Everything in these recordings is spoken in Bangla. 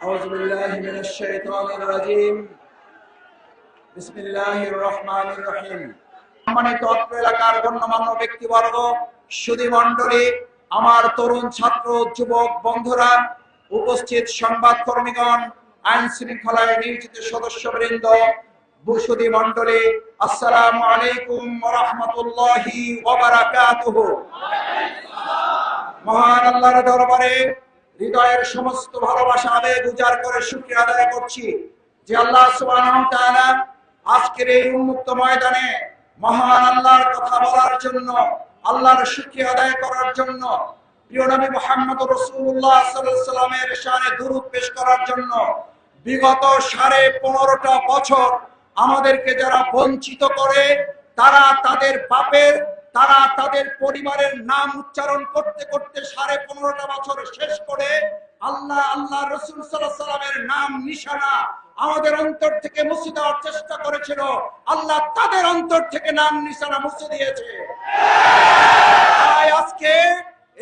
أعوذ بالله من الشيطان الرجيم بسم الله الرحمن الرحيم সম্মানিত অত্র এলাকার গণ্যমান্য ব্যক্তিবর্গ সুধী মণ্ডলী আমার তরুণ ছাত্র যুবক বন্ধুরা উপস্থিত সংবাদ কর্মীগণ আইন শৃঙ্খলায় নিয়োজিত সদস্যবৃন্দ সুধী মণ্ডলী আসসালামু আলাইকুম রহমতুল্লাহি মহান আল্লাহর দরবারে হৃদয়ের সমস্ত ভালোবাসা আবেগ উজাড় করে শুকরিয়া আদায় করছি যে আল্লাহ আজকের এই উন্মুক্ত ময়দানে মহান আল্লাহর কথা বলার জন্য, আল্লাহর শুকরিয়া আদায় করার জন্য, প্রিয় নবী মুহাম্মদ আলাইহি সাল্লামের দুরূদ পেশ করার জন্য বিগত সাড়ে পনেরোটা বছর আমাদেরকে যারা বঞ্চিত করে, তারা তাদের বাপের তারা তাদের পরিবারের নাম উচ্চারণ করতে করতে সাড়ে পনেরোটা বছর শেষ করে আল্লাহ আল্লাহ রসুল সাল্লাহ সাল্লামের নাম, নিশানা আমাদের অন্তর থেকে মুছে দেওয়ার চেষ্টা করেছিল। আল্লাহ তাদের অন্তর থেকে নাম, নিশানা মুছে দিয়েছে। তাই আজকে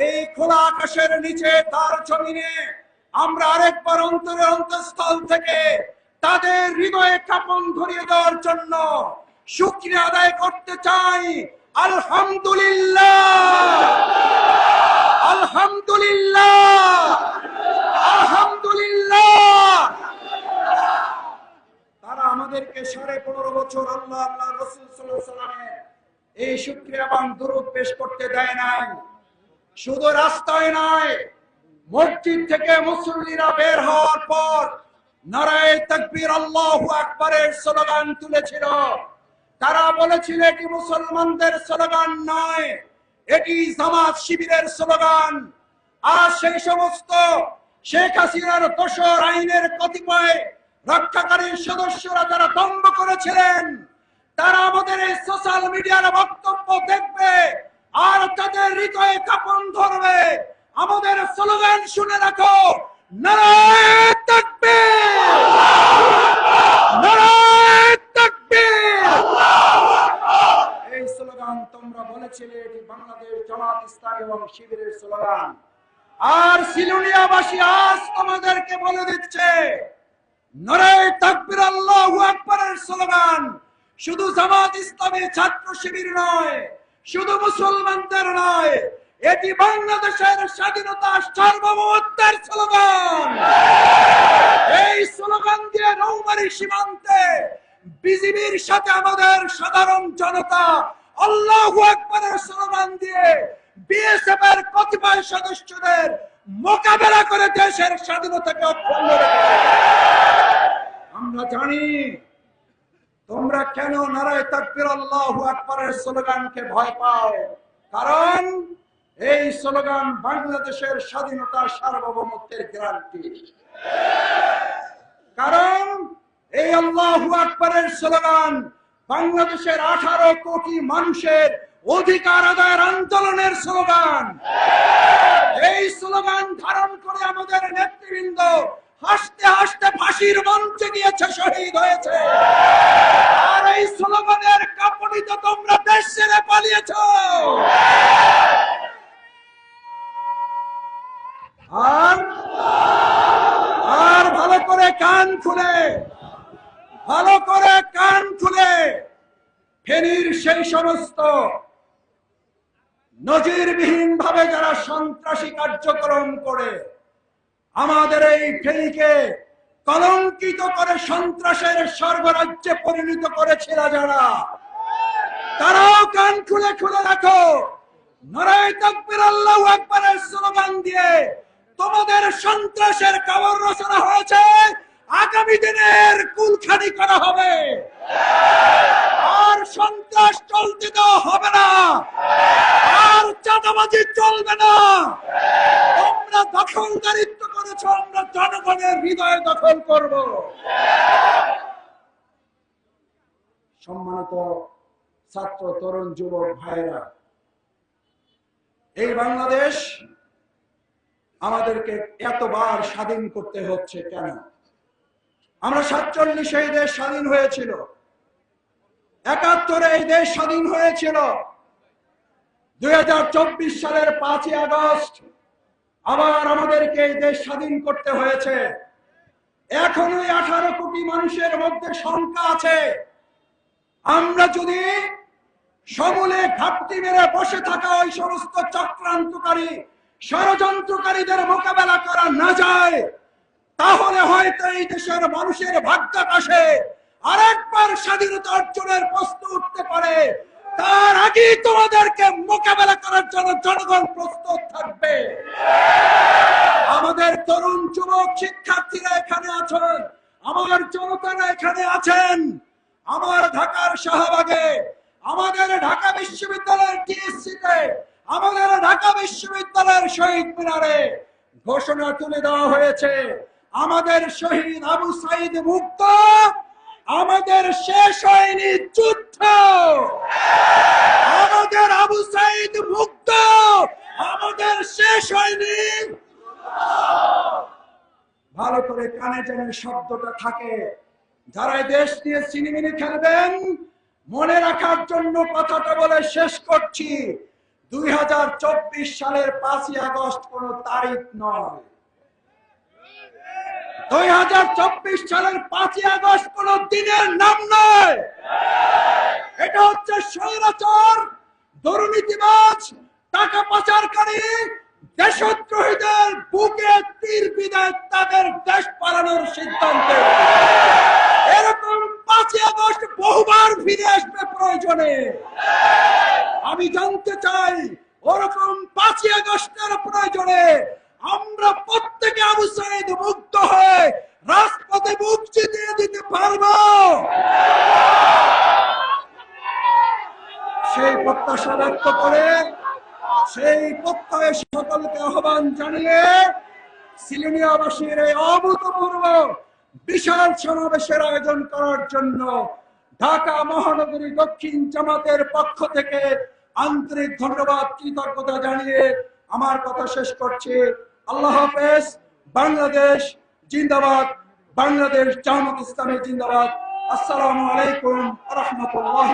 এই খোলা আকাশের নিচে তার জমিনে আমরা আরেকবার অন্তরে অন্তঃস্থল থেকে তাদের হৃদয়ে কাপন ধরিয়ে দেওয়ার জন্য শুক্রিয়া আদায় করতে চাই। আলহামদুলিল্লাহ। আলহামদুলিল্লাহ। আলহামদুলিল্লাহ। তারা আমাদেরকে সাড়ে পনেরো বছর আল্লাহ আল্লাহ রসুল এই শুক্রিয়া এবং দুরূপ পেশ করতে দেয় নাই। শুধু রাস্তায় নয়, মসজিদ থেকে মুসল্লিরা বের হওয়ার পর নারায় তকবীর আল্লাহু আকবরের স্লোগান তুলেছিল। তারা বলেছিল এটি মুসলমানদের স্লোগান নয়, এটি জামাত শিবিরের স্লোগান। আর সেই সমস্ত শেখ হাসিনার দোষর আইনের কতিপয় রক্ষাকারী সদস্যরা যারা দম্ভ করেছিলেন, তারা আমাদের এই সোশ্যাল মিডিয়ার বক্তব্য দেখবে আর তাদের হৃদয়ে কাপন ধরবে। আমাদের স্লোগান শুনে রাখো, নারায় তাকবীর নারায় তাকবীর এই স্লোগান বলেছিলে এটি বাংলাদেশ জামাত ইসলাম এবং শিবিরের স্লোগান। আর সিলুনিয়াবাসী আজ তোমাদেরকে বলে দিচ্ছে শুধু জামাত ইসলামী ছাত্র শিবির নয়, শুধু মুসলমানদের নয়, এটি বাংলাদেশের স্বাধীনতা সার্বভৌমত্বের স্লোগান। এই স্লোগান দিয়ে নৌমারি সীমান্তে বিজিবির সাথে আমাদের সাধারণ জনতা আল্লাহ দিয়ে সদস্যদের মোকাবেলা করে দেশের জানি তোমরা কেন স্লোগানকে ভয় কারণ এই স্লোগান বাংলাদেশের স্বাধীনতা সার্বভৌমত্বের গ্যারান্টি। কারণ এই আল্লাহ আকবরের স্লোগান বাংলাদেশের আঠারো কোটি মানুষের অধিকার আদায়ের আন্দোলনের স্লোগান। এই স্লোগান ধারণ করে আমাদের নেতৃবৃন্দ হাসতে হাসতে ফাঁসির মঞ্চে গিয়েছে, শহীদ হয়েছে। আর এই স্লোগানের কাপড়িতে তোমরা দেশ ছেড়ে পালিয়েছ। আর আর ভালো করে কান খুলে। ভালো করে কান খুলে ফেনীর সেই সমস্ত নজিরবিহীন ভাবে যারা সন্ত্রাসী কার্যক্রম করে, আমাদের এই ফেনীকে কলঙ্কিত করে সন্ত্রাসের সর্বরাজ্যে পরিণত করেছিল যারা তারাও কান খুলে খুলে রাখো স্লোগান দিয়ে তোমাদের সন্ত্রাসের কাবর রচনা হয়েছে। আগামী দিনের কুলখানি করা হবে। আর সন্ত্রাস চলতে দেওয়া হবে না। আর চাঁদাবাজি চলবে না। তোমরা দখলদারিত্ব করেছ, আমরা জনগণের হৃদয়ে দখল করব। সম্মানিত ছাত্র, তরুণ, যুবক ভাইরা এই বাংলাদেশ আমাদেরকে এতবার স্বাধীন করতে হচ্ছে কেন? আমরা সাতচল্লিশে এই দেশ স্বাধীন হয়েছিল। একাত্তরে এই দেশ স্বাধীন হয়েছিল। দুই হাজার চব্বিশ সালের পাঁচই আগস্ট আবার আমাদেরকে এই দেশ স্বাধীন করতে হয়েছে। এখন আঠারো কোটি মানুষের মধ্যে শঙ্কা আছে। আমরা যদি সমূলে ঘাপটি মেরে বসে থাকা ওই সমস্ত চক্রান্তকারী, ষড়যন্ত্রকারীদের মোকাবেলা করা না যায় তাহলে হয়তো এই দেশের মানুষের ভাগ্যাকাশে আরেকবার স্বাধীনতা অর্জনের প্রশ্ন উঠতে পারে। তার আগেই তোমাদেরকে মোকাবেলা করার জন্য জনগণ প্রস্তুত থাকবে। আমাদের তরুণ যুবক শিক্ষার্থীরা এখানে আছেন, আমার জনতারা এখানে আছেন, আমার ঢাকার শাহবাগে, আমাদের ঢাকা বিশ্ববিদ্যালয়ের টিএসসিতে, আমাদের ঢাকা বিশ্ববিদ্যালয়ের শহীদ মিনারে ঘোষণা তুলে দেওয়া হয়েছে। আমাদের শহীদ আবু সাইদ মুক্ত, আমাদের শেষ হয়নি যুদ্ধ। আমাদের আবু সাইদ মুক্ত, আমাদের শেষ হয়নি। ভালো করে কানে যেন শব্দটা থাকে। যারা দেশ নিয়ে সিনেমিনি খেলবেন, মনে রাখার জন্য কথাটা বলে শেষ করছি। দুই হাজার চব্বিশ সালের পাঁচই আগস্ট কোন তারিখ নয়। দুই হাজার চব্বিশ সালের পাঁচই আগস্ট কোন দিনের নাম নয়। এটা হচ্ছে স্বৈরাচার, দুর্নীতিবাজ, টাকা পাচারকারী, দেশদ্রোহীদের বুকে তীর বিদায় তাদের দেশ পালানোর সিদ্ধান্ত। এরকম পাঁচই আগস্ট বহুবার ফিরে আসবে প্রয়োজনে। আমি জানতে চাই, ওরকম পাঁচই আগস্টের প্রয়োজনে আমরা প্রত্যেকে আবু সাইদ হয়ে রাজপথে মুখ জিতিয়ে দিতে পারব। সেই প্রত্যাশা ব্যক্ত করে, সেই প্রত্যয়ে সকলকে আহ্বান জানিয়ে সিলেনিয়াবাসীর এই অভূতপূর্ব বিশাল সমাবেশের আয়োজন করার জন্য ঢাকা মহানগরী দক্ষিণ জামাতের পক্ষ থেকে আন্তরিক ধন্যবাদ, কৃতজ্ঞতা জানিয়ে আমার কথা শেষ করছি। আল্লাহ হাফেজ, বাংলাদেশ জিন্দাবাদ। বাংলাদেশ জামাত ইসলামী জিন্দাবাদ। আসসালামু আলাইকুম রহমতুল্লাহ